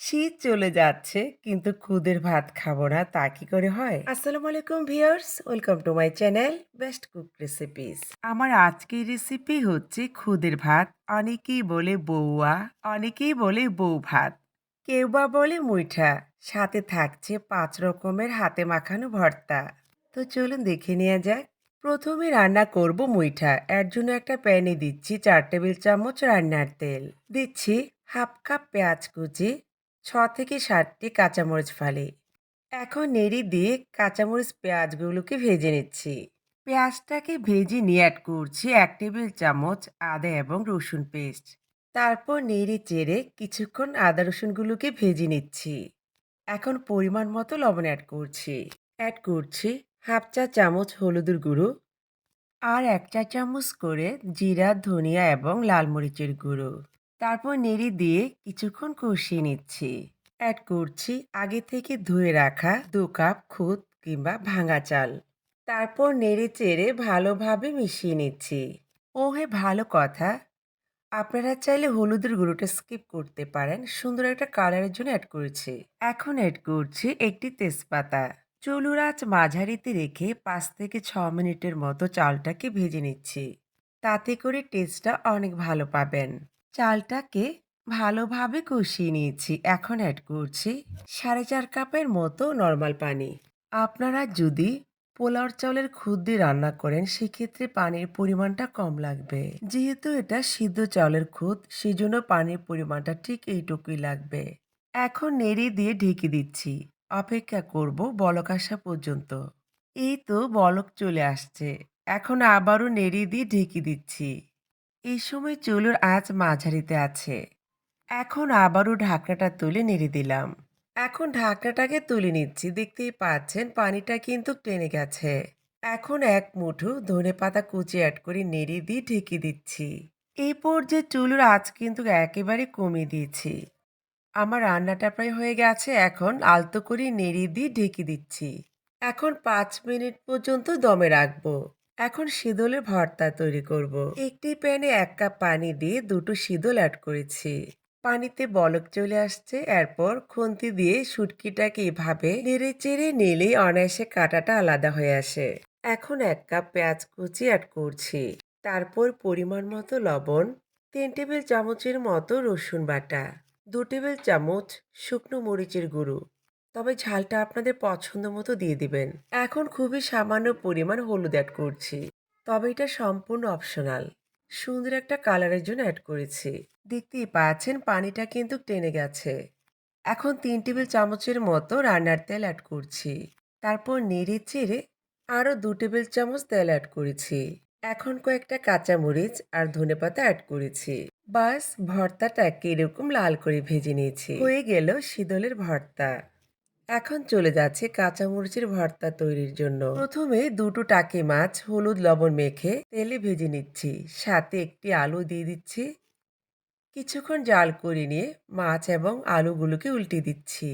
শীত চলে যাচ্ছে কিন্তু খুদের ভাত খাব না তা কি করে হয়? আসসালামু আলাইকুম viewers welcome to my channel best cook recipes. আমার আজকের রেসিপি হচ্ছে খুদের ভাত অনেকেই বলে বউয়া অনেকেই বলে বউ ভাত। কেউ বা বলে মুইঠা সাথে থাকছে পাঁচ রকমের হাতে মাখানো ভর্তা। তো চলুন দেখে নেওয়া যাক। প্রথমে রান্না করব মুইঠা এর জন্য একটা প্যানে দিচ্ছি চার টেবিল চামচ রান্নার তেল। দিচ্ছি হাফ কাপ পেঁয়াজ কুচি ছ থেকে সাতটি কাঁচামরিচ ফালি। এখন নেড়ি দিয়ে কাঁচামরিচ পেঁয়াজগুলোকে ভেজে নিচ্ছি। পেঁয়াজটাকে ভেজে নিয়ে অ্যাড করছি এক টেবিল চামচ আদা এবং রসুন পেস্ট তারপর নেড়ে চেড়ে কিছুক্ষণ আদা রসুনগুলোকে ভেজে নিচ্ছি। এখন পরিমাণ মতো লবণ অ্যাড করছি। অ্যাড করছি হাফ চা চামচ হলুদের গুঁড়ো আর এক চা চামচ করে জিরা, ধনিয়া এবং লাল মরিচের গুঁড়ো। তারপর নেড়ে দিয়ে কিছুক্ষণ কষিয়ে নিচ্ছি। অ্যাড করছি আগে থেকে ধুয়ে রাখা দু কাপ খুদ কিংবা ভাঙা চাল। তারপর নেড়ে চেড়ে ভালোভাবে মিশিয়ে নিচ্ছি। ও হে ভালো কথা। আপনারা চাইলে হলুদের গুঁড়োটা স্কিপ করতে পারেন। সুন্দর একটা কালারের জন্য অ্যাড করেছি। এখন অ্যাড করছি একটি তেজপাতা। চুলুর মাঝারিতে রেখে পাঁচ থেকে ছ মিনিটের মতো চালটাকে ভেজে নিচ্ছি। তাতে করে টেস্টটা অনেক ভালো পাবেন। চালটাকে ভালোভাবে কষিয়ে নিয়েছি। এখন অ্যাড করছি সাড়ে চার কাপের মতো নর্মাল পানি। আপনারা যদি পোলাওর চাউলের খুদ দিয়ে রান্না করেন, সেক্ষেত্রে পানির পরিমাণটা কম লাগবে। যেহেতু এটা সিদ্ধ চাউলের খুদ, সেজন্য পানির পরিমাণটা ঠিক এইটুকুই লাগবে। এখন নেড়ে দিয়ে ঢেকে দিচ্ছি। অপেক্ষা করব বলক আসা পর্যন্ত। এই তো বলক চলে আসছে। এখন আবারও নেড়ে দিয়ে ঢেকে দিচ্ছি। এই সময় চুলোর আঁচ মাঝারিতে আছে। এখন আবারও ঢাকনাটা তুলে নেড়ে দিলাম। এখন ঢাকনাটাকে তুলে নিচ্ছি। দেখতেই পাচ্ছেন পানিটা কিন্তু টেনে গেছে। এখন এক মুঠো ধনে পাতা কুচি অ্যাড করে নেড়ে দিয়ে ঢেকে দিচ্ছি। এই পর্যায়ে চুলোর আঁচ কিন্তু একেবারে কমিয়ে দিয়েছি। আমার রান্নাটা প্রায় হয়ে গেছে। এখন আলতো করে নেড়ে দিয়ে ঢেকে দিচ্ছি। এখন পাঁচ মিনিট পর্যন্ত দমে রাখব। এখন শীতলের ভর্তা তৈরি করব। একটি প্যানে এক কাপ পানি দিয়ে দুটো শীতল অ্যাড করেছি। পানিতে বলক চলে আসছে, এরপর খুন্তি দিয়ে শুটকিটাকে এভাবে নেড়ে চেড়ে নিলেই অনায়াসে কাটাটা আলাদা হয়ে আসে। এখন এক কাপ পেঁয়াজ কুচি অ্যাড করছি। তারপর পরিমাণ মতো লবণ, তিন টেবিল চামচের মতো রসুন বাটা, দু টেবিল চামচ শুকনো মরিচের গুঁড়ো তবে ঝালটা আপনাদের পছন্দ মতো দিয়ে দিবেন। এখন খুবই সামান্য পরিমাণ হলুদ অ্যাড করছি। তবে এটা সম্পূর্ণ অপশনাল সুন্দর একটা কালারের জন্য অ্যাড করেছি। দেখতেই পাচ্ছেন পানিটা কিন্তু টেনে গেছে। এখন তিন টেবিল চামচের মতো রান্নার তেল অ্যাড করছি। তারপর নেড়ে চেড়ে আরও দু টেবিল চামচ তেল অ্যাড করেছি। এখন কয়েকটা কাঁচামরিচ আর ধনেপাতা অ্যাড করেছি। বাস ভর্তাটাকে এরকম লাল করে ভেজে নিয়েছি। হয়ে গেল শীতলের ভর্তা। এখন চলে যাচ্ছে কাঁচামরিচের ভর্তা তৈরির জন্য। প্রথমে দুটো টাকি মাছ, হলুদ লবণ মেখে তেলে ভেজে নিচ্ছি। সাথে একটি আলু দিয়ে দিচ্ছি। কিছুক্ষণ জাল করে নিয়ে মাছ এবং আলুগুলোকে উল্টে দিচ্ছি।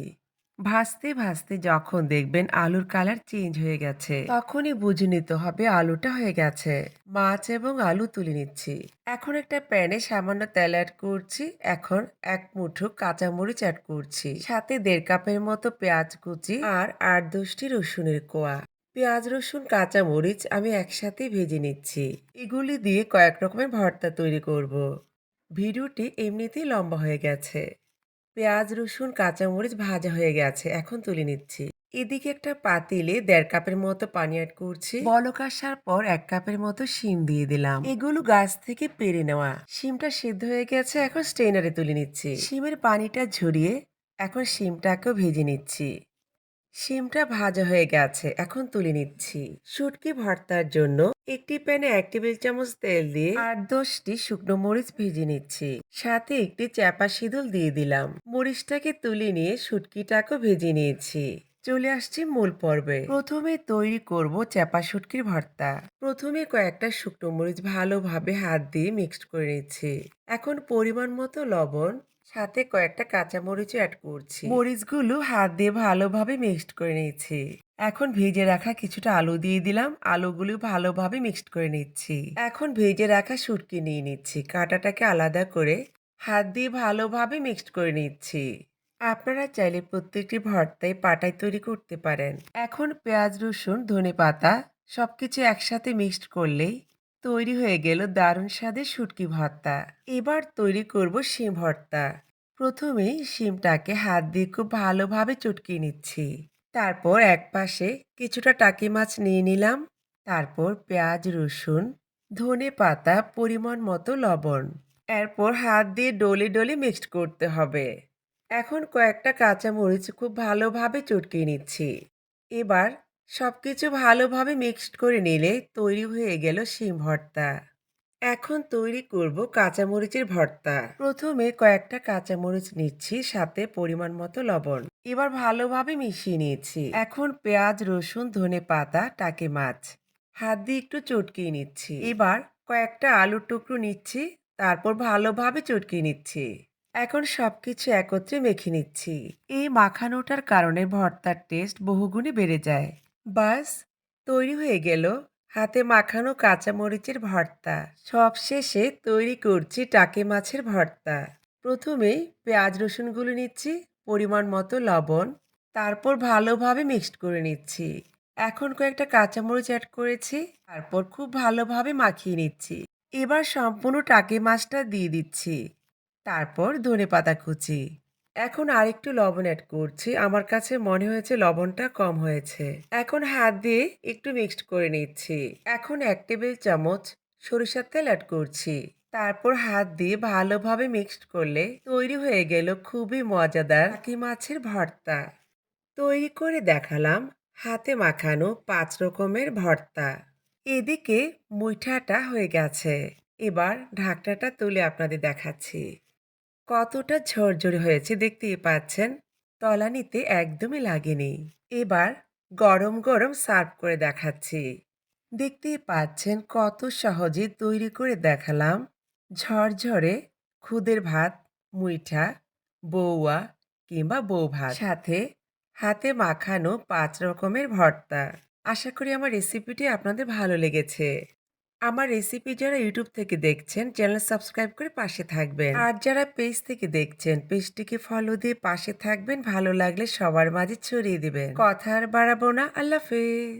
ভাজতে ভাজতে যখন দেখবেন আলুর কালার চেঞ্জ হয়ে গেছে, তখনই বুঝে নিতে হবে আলুটা হয়ে গেছে। মাছ এবং আলু তুলে নিচ্ছি। এখন একটা প্যানে সামান্য তেল অ্যাড করছি। এখন এক মুঠো কাঁচামরিচ অ্যাড করছি। সাথে দেড় কাপের মতো পেঁয়াজ কুচি আর আট দশটি রসুনের কোয়া। পেঁয়াজ, রসুন কাঁচা মরিচ আমি একসাথে ভেজে নিচ্ছি। এগুলি দিয়ে কয়েক রকমের ভর্তা তৈরি করব। ভিডিওটি এমনিতেই লম্বা হয়ে গেছে। পেঁয়াজ, রসুন, কাঁচামরিচ ভাজা হয়ে গেছে। এখন তুলে নিচ্ছি। এদিকে একটা পাতিলে দেড় কাপের মতো পানি অ্যাড করছি। বলক আসার পর এক কাপের মতো শিম দিয়ে দিলাম। এগুলো গাছ থেকে পেরে নেওয়া। শিমটা সিদ্ধ হয়ে গেছে, এখন স্টেনারে তুলে নিচ্ছি। শিমের পানিটা ঝরিয়ে এখন শিমটাকেও ভেজে নিচ্ছি। শিমটা ভাজা হয়ে গেছে, এখন তুলে নিচ্ছি। শুটকি ভর্তার জন্য একটি প্যানে এক টেবিল চামচ তেল দিয়ে আট দশটি শুকনো মরিচ ভেজে নিচ্ছি। সাথে একটি চাপা সিঁদুল দিয়ে দিলাম। মরিচটাকে তুলে নিয়ে শুটকিটাকেও ভেজে নিয়েছি। চলে আসছি মূল পর্বে। প্রথমে তৈরি করব চাপা শুটকির ভর্তা। প্রথমে কয়েকটা শুকনো মরিচ ভালোভাবে হাত দিয়ে মিক্সড করে নিচ্ছি। এখন পরিমাণ মতো লবণ সাথে কয়েকটা কাঁচা কাঁচামরিচ অ্যাড করছি। মরিচগুলো হাত দিয়ে ভালোভাবে মিক্সড করে নিয়েছি। এখন ভেজে রাখা কিছুটা আলু দিয়ে দিলাম। আলুগুলো ভালোভাবে মিক্সড করে নিচ্ছি। এখন ভেজে রাখা শুটকি নিয়ে নিচ্ছি। কাঁটাটাকে আলাদা করে হাত দিয়ে ভালোভাবে মিক্সড করে নিচ্ছি। আপনারা চাইলে প্রত্যেকটি ভর্তায় পাটায় তৈরি করতে পারেন। এখন পেঁয়াজ, রসুন, ধনে পাতা সব কিছু একসাথে মিক্সড করলেই তৈরি হয়ে গেল দারুণ স্বাদের শুটকি ভর্তা। এবার তৈরি করব শিম ভর্তা। প্রথমেই শিমটাকে হাত দিয়ে খুব ভালোভাবে চটকিয়ে নিচ্ছি। তারপর এক পাশে কিছুটা টাকি মাছ নিয়ে নিলাম। তারপর পেঁয়াজ, রসুন, ধনে পাতা, পরিমাণ মতো লবণ। এরপর হাত দিয়ে ডলে ডলে মিক্সড করতে হবে। এখন কয়েকটা কাঁচামরিচ খুব ভালোভাবে চটকিয়ে নিচ্ছি। এবার সব কিছু ভালোভাবে মিক্সড করে নিলে তৈরি হয়ে গেল শিম ভর্তা। এখন তৈরি করব কাঁচামরিচের ভর্তা। প্রথমে কয়েকটা কাঁচামরিচ নিচ্ছি, সাথে পরিমাণ মতো লবণ। এবার ভালোভাবে মিশিয়ে নিয়েছি। এখন পেঁয়াজ, রসুন, ধনে পাতা, টাকে মাছ। হাত দিয়ে একটু চটকিয়ে নিচ্ছি। এবার কয়েকটা আলুর টুকরো নিচ্ছি, তারপর ভালোভাবে চটকিয়ে নিচ্ছি। এখন সবকিছু একত্রে মেখে নিচ্ছি। এই মাখানোটার কারণে ভর্তার টেস্ট বহুগুণে বেড়ে যায়। বাস, তৈরি হয়ে গেল। হাতে মাখানো কাঁচামরিচের ভর্তা। সবশেষে তৈরি করছি টাকে মাছের ভর্তা। প্রথমেই পেঁয়াজ রসুনগুলো নিচ্ছি, পরিমাণ মতো লবণ। তারপর ভালোভাবে মিক্সড করে নিচ্ছি। এখন কয়েকটা কাঁচামরিচ অ্যাড করেছি, তারপর খুব ভালোভাবে মাখিয়ে নিচ্ছি। এবার সম্পূর্ণ টাকে মাছটা দিয়ে দিচ্ছি। তারপর ধনে পাতা কুচি। এখন আরেকটু লবণ অ্যাড করছি। আমার কাছে মনে হয়েছে লবণটা কম হয়েছে। এখন হাত দিয়ে একটু মিক্সড করে নিচ্ছি। এখন এক টেবিল চামচ সরিষার তেল অ্যাড করছি। তারপর হাত দিয়ে ভালোভাবে মিক্সড করলে তৈরি হয়ে গেল খুবই মজাদার টাকি মাছের ভর্তা। তৈরি করে দেখালাম হাতে মাখানো পাঁচ রকমের ভর্তা। এদিকে মুইঠাটা হয়ে গেছে। এবার ঢাকনাটা তুলে আপনাদের দেখাচ্ছি। কতটা ঝরঝরে হয়েছে দেখতেই পাচ্ছেন। তলানিতে একদমই লাগেনি এবার গরম গরম সার্ভ করে দেখাচ্ছি। দেখতেই পাচ্ছেন কত সহজে তৈরি করে দেখালাম। ঝরঝরে খুদের ভাত, মুইঠা বৌয়া কিংবা বউ ভাত। সাথে হাতে মাখানো পাঁচ রকমের ভর্তা। আশা করি আমার রেসিপিটি আপনাদের ভালো লেগেছে। আমার রেসিপি যারা ইউটিউব থেকে দেখছেন চ্যানেল সাবস্ক্রাইব করে পাশে থাকবেন। আর যারা পেজ থেকে দেখছেন পেজটিকে ফলো দিয়ে পাশে থাকবেন, ভালো লাগলে সবার মাঝে ছড়িয়ে দিবেন। কথা আর বাড়াবো না। আল্লাহ হাফেজ।